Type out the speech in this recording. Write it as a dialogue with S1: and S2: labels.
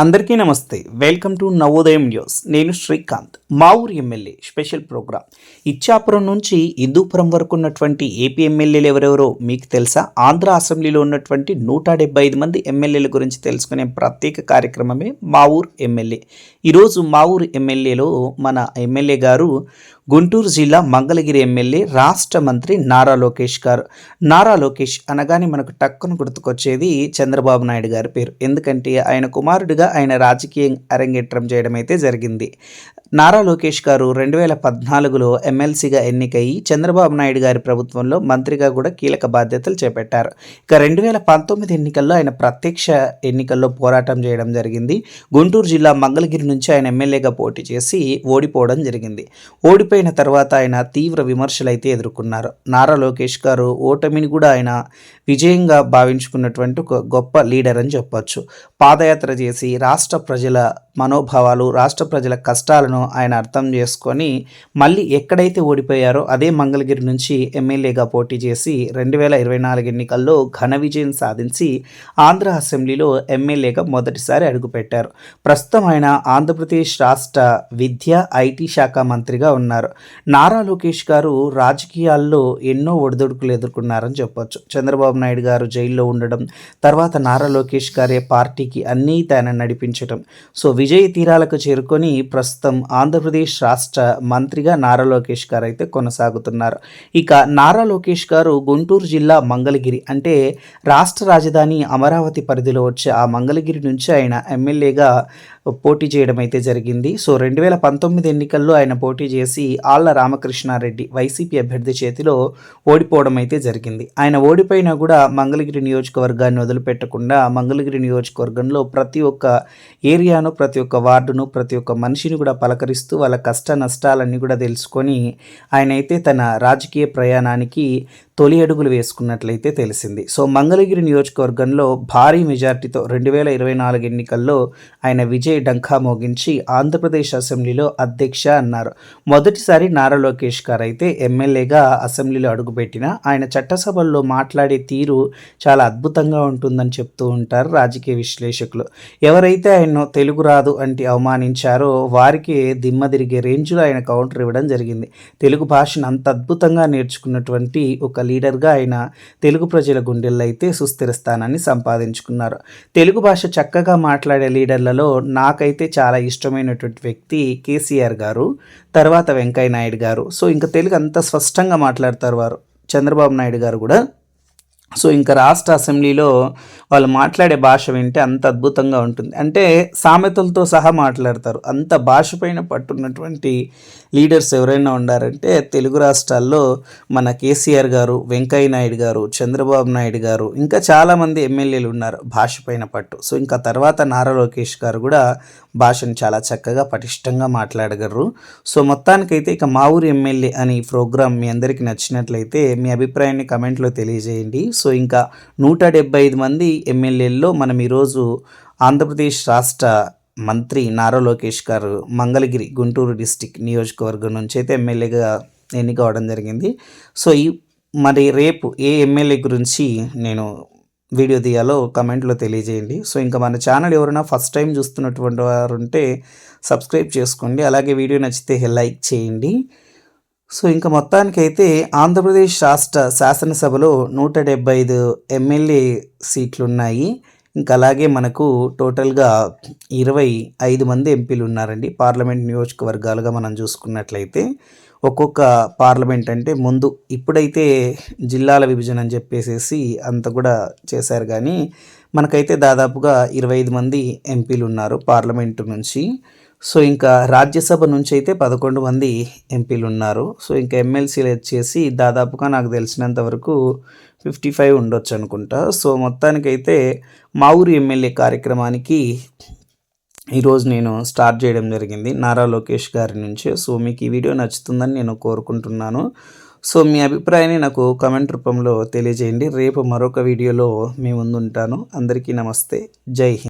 S1: అందరికీ నమస్తే. Welcome to Navodayam news. నేను శ్రీకాంత్. మా ఊరి ఎమ్మెల్యే స్పెషల్ ప్రోగ్రామ్. ఇచ్చాపురం నుంచి హిందూపురం వరకు ఉన్నటువంటి ఏపీ ఎమ్మెల్యేలు ఎవరెవరో మీకు తెలుసా? ఆంధ్ర అసెంబ్లీలో ఉన్నటువంటి నూట డెబ్బై ఐదు మంది ఎమ్మెల్యేల గురించి తెలుసుకునే ప్రత్యేక కార్యక్రమమే మా ఊరు ఎమ్మెల్యే. ఈరోజు మా ఊరు ఎమ్మెల్యేలో మన ఎమ్మెల్యే గారు గుంటూరు జిల్లా మంగళగిరి ఎమ్మెల్యే రాష్ట్ర మంత్రి నారా లోకేష్ గారు. నారా లోకేష్ అనగానే మనకు టక్కును గుర్తుకొచ్చేది చంద్రబాబు నాయుడు గారి పేరు. ఎందుకంటే ఆయన కుమారుడిగా ఆయన రాజకీయం అరంగేట్రం చేయడం అయితే జరిగింది. నారా లోకేష్ గారు రెండు వేల పద్నాలుగులో ఎమ్మెల్సీగా ఎన్నికయి చంద్రబాబు నాయుడు గారి ప్రభుత్వంలో మంత్రిగా కూడా కీలక బాధ్యతలు చేపట్టారు. ఇక రెండు వేల పంతొమ్మిది ఎన్నికల్లో ఆయన ప్రత్యక్ష ఎన్నికల్లో పోరాటం చేయడం జరిగింది. గుంటూరు జిల్లా మంగళగిరి నుంచి ఆయన ఎమ్మెల్యేగా పోటీ చేసి ఓడిపోవడం జరిగింది. ఓడిపోయిన తర్వాత ఆయన తీవ్ర విమర్శలు అయితే ఎదుర్కొన్నారు. నారా లోకేష్ గారు ఓటమిని కూడా ఆయన విజయంగా భావించుకున్నటువంటి ఒక గొప్ప లీడర్ అని చెప్పొచ్చు. పాదయాత్ర చేసి రాష్ట్ర ప్రజల మనోభావాలు రాష్ట్ర ప్రజల కష్టాలను ఆయన అర్థం చేసుకొని మళ్ళీ ఎక్కడైతే ఓడిపోయారో అదే మంగళగిరి నుంచి ఎమ్మెల్యేగా పోటీ చేసి రెండు వేల ఇరవై నాలుగు ఎన్నికల్లో ఘన విజయం సాధించి ఆంధ్ర అసెంబ్లీలో ఎమ్మెల్యేగా మొదటిసారి అడుగుపెట్టారు. ప్రస్తుతం ఆయన ఆంధ్రప్రదేశ్ రాష్ట్ర విద్య ఐటీ శాఖ మంత్రిగా ఉన్నారు. నారా లోకేష్ గారు రాజకీయాల్లో ఎన్నో ఒడిదొడుకులు ఎదుర్కొన్నారని చెప్పొచ్చు. చంద్రబాబు నాయుడు గారు జైల్లో ఉండడం తర్వాత నారా లోకేష్ గారే పార్టీకి అన్నీ తన నడిపించటం. సో విజయ తీరాలకు చేరుకొని ప్రస్తుతం ఆంధ్రప్రదేశ్ రాష్ట్ర మంత్రిగా నారా లోకేష్ గారు అయితే కొనసాగుతున్నారు. ఇక నారా లోకేష్ గారు గుంటూరు జిల్లా మంగళగిరి అంటే రాష్ట్ర రాజధాని అమరావతి పరిధిలో వచ్చే ఆ మంగళగిరి నుంచి ఆయన ఎమ్మెల్యేగా పోటీ చేయడం అయితే జరిగింది. సో రెండు వేల పంతొమ్మిది ఎన్నికల్లో ఆయన పోటీ చేసి ఆళ్ళ రామకృష్ణారెడ్డి వైసీపీ అభ్యర్థి చేతిలో ఓడిపోవడం అయితే జరిగింది. ఆయన ఓడిపోయినా కూడా మంగళగిరి నియోజకవర్గాన్ని వదిలిపెట్టకుండా మంగళగిరి నియోజకవర్గంలో ప్రతి ఒక్క ఏరియాను ప్రతి ఒక్క వార్డును ప్రతి ఒక్క మనిషిని కూడా పలకరిస్తూ వాళ్ళ కష్ట నష్టాలన్నీ కూడా తెలుసుకొని ఆయన అయితే తన రాజకీయ ప్రయాణానికి తొలి అడుగులు వేసుకున్నట్లయితే తెలిసింది. సో మంగళగిరి నియోజకవర్గంలో భారీ మెజార్టీతో రెండు వేల ఇరవై నాలుగు ఎన్నికల్లో ఆయన విజయ్ డంకా మోగించి ఆంధ్రప్రదేశ్ అసెంబ్లీలో అధ్యక్ష అన్నారు. మొదటిసారి నారా లోకేష్ గారు అయితే ఎమ్మెల్యేగా అసెంబ్లీలో అడుగుపెట్టిన ఆయన చట్టసభల్లో మాట్లాడే తీరు చాలా అద్భుతంగా ఉంటుందని చెప్తూ ఉంటారు రాజకీయ విశ్లేషకులు. ఎవరైతే ఆయన్ను తెలుగు రాదు అంటే అవమానించారో వారికి దిమ్మ తిరిగే రేంజ్లో ఆయన కౌంటర్ ఇవ్వడం జరిగింది. తెలుగు భాషను అంత అద్భుతంగా నేర్చుకున్నటువంటి ఒక లీడర్గా ఆయన తెలుగు ప్రజల గుండెల్లో అయితే సుస్థిర స్థానాన్ని సంపాదించుకున్నారు. తెలుగు భాష చక్కగా మాట్లాడే లీడర్లలో నాకైతే చాలా ఇష్టమైనటువంటి వ్యక్తి కేసీఆర్ గారు తర్వాత వెంకయ్య నాయుడు గారు. సో ఇంకా తెలుగు అంత స్పష్టంగా మాట్లాడతారు వారు. చంద్రబాబు నాయుడు గారు కూడా సో ఇంకా రాష్ట్ర అసెంబ్లీలో వాళ్ళు మాట్లాడే భాష వింటే అంత అద్భుతంగా ఉంటుంది. అంటే సామెతలతో సహా మాట్లాడతారు. అంత భాష పైన పట్టున్నటువంటి లీడర్స్ ఎవరైనా ఉండారంటే తెలుగు రాష్ట్రాల్లో మన కేసీఆర్ గారు వెంకయ్య నాయుడు గారు చంద్రబాబు నాయుడు గారు ఇంకా చాలామంది ఎమ్మెల్యేలు ఉన్నారు భాష పైన పట్టు. సో ఇంకా తర్వాత నారా లోకేష్ గారు కూడా భాషను చాలా చక్కగా పటిష్టంగా మాట్లాడగలరు. సో మొత్తానికైతే ఇక మా ఊరు ఎమ్మెల్యే అని ప్రోగ్రామ్ మీ అందరికీ నచ్చినట్లయితే మీ అభిప్రాయాన్ని కమెంట్లో తెలియజేయండి. సో ఇంకా నూట డెబ్బై ఐదు మంది ఎమ్మెల్యేల్లో మనం ఈరోజు ఆంధ్రప్రదేశ్ రాష్ట్ర మంత్రి నారా లోకేష్ గారు మంగళగిరి గుంటూరు డిస్టిక్ నియోజకవర్గం నుంచి అయితే ఎమ్మెల్యేగా ఎన్నికవడం జరిగింది. సో ఈ మరి రేపు ఏ ఎమ్మెల్యే గురించి నేను వీడియో తీయాలో కమెంట్లో తెలియజేయండి. సో ఇంకా మన ఛానల్ ఎవరైనా ఫస్ట్ టైం చూస్తున్నటువంటి వారు ఉంటే సబ్స్క్రైబ్ చేసుకోండి. అలాగే వీడియో నచ్చితే లైక్ చేయండి. సో ఇంకా మొత్తానికైతే ఆంధ్రప్రదేశ్ రాష్ట్ర శాసనసభలో నూట డెబ్బై ఐదు ఎమ్మెల్యే సీట్లు ఉన్నాయి ఇంకా అలాగే మనకు టోటల్గా ఇరవై ఐదు మంది ఎంపీలు ఉన్నారండి. పార్లమెంట్ నియోజకవర్గాలుగా మనం చూసుకున్నట్లయితే ఒక్కొక్క పార్లమెంట్ అంటే ముందు ఇప్పుడైతే జిల్లాల విభజన అని చెప్పేసేసి అంత కూడా చేశారు. కానీ మనకైతే దాదాపుగా ఇరవై ఐదు మంది ఎంపీలు ఉన్నారు పార్లమెంటు నుంచి. సో ఇంకా రాజ్యసభ నుంచి అయితే పదకొండు మంది ఎంపీలు ఉన్నారు సో ఇంకా ఎమ్మెల్సీలు వచ్చేసి దాదాపుగా నాకు తెలిసినంత వరకు ఫిఫ్టీ ఫైవ్ ఉండొచ్చు అనుకుంటా. సో మొత్తానికైతే మా ఊరి ఎమ్మెల్యే కార్యక్రమానికి ఈరోజు నేను స్టార్ట్ చేయడం జరిగింది నారా లోకేష్ గారి నుంచి. సో మీకు ఈ వీడియో నచ్చుతుందని నేను కోరుకుంటున్నాను. సో మీ అభిప్రాయాన్ని నాకు కమెంట్ రూపంలో తెలియజేయండి. రేపు మరొక వీడియోలో మీ ముందుంటాను. అందరికీ నమస్తే. జై హింద్.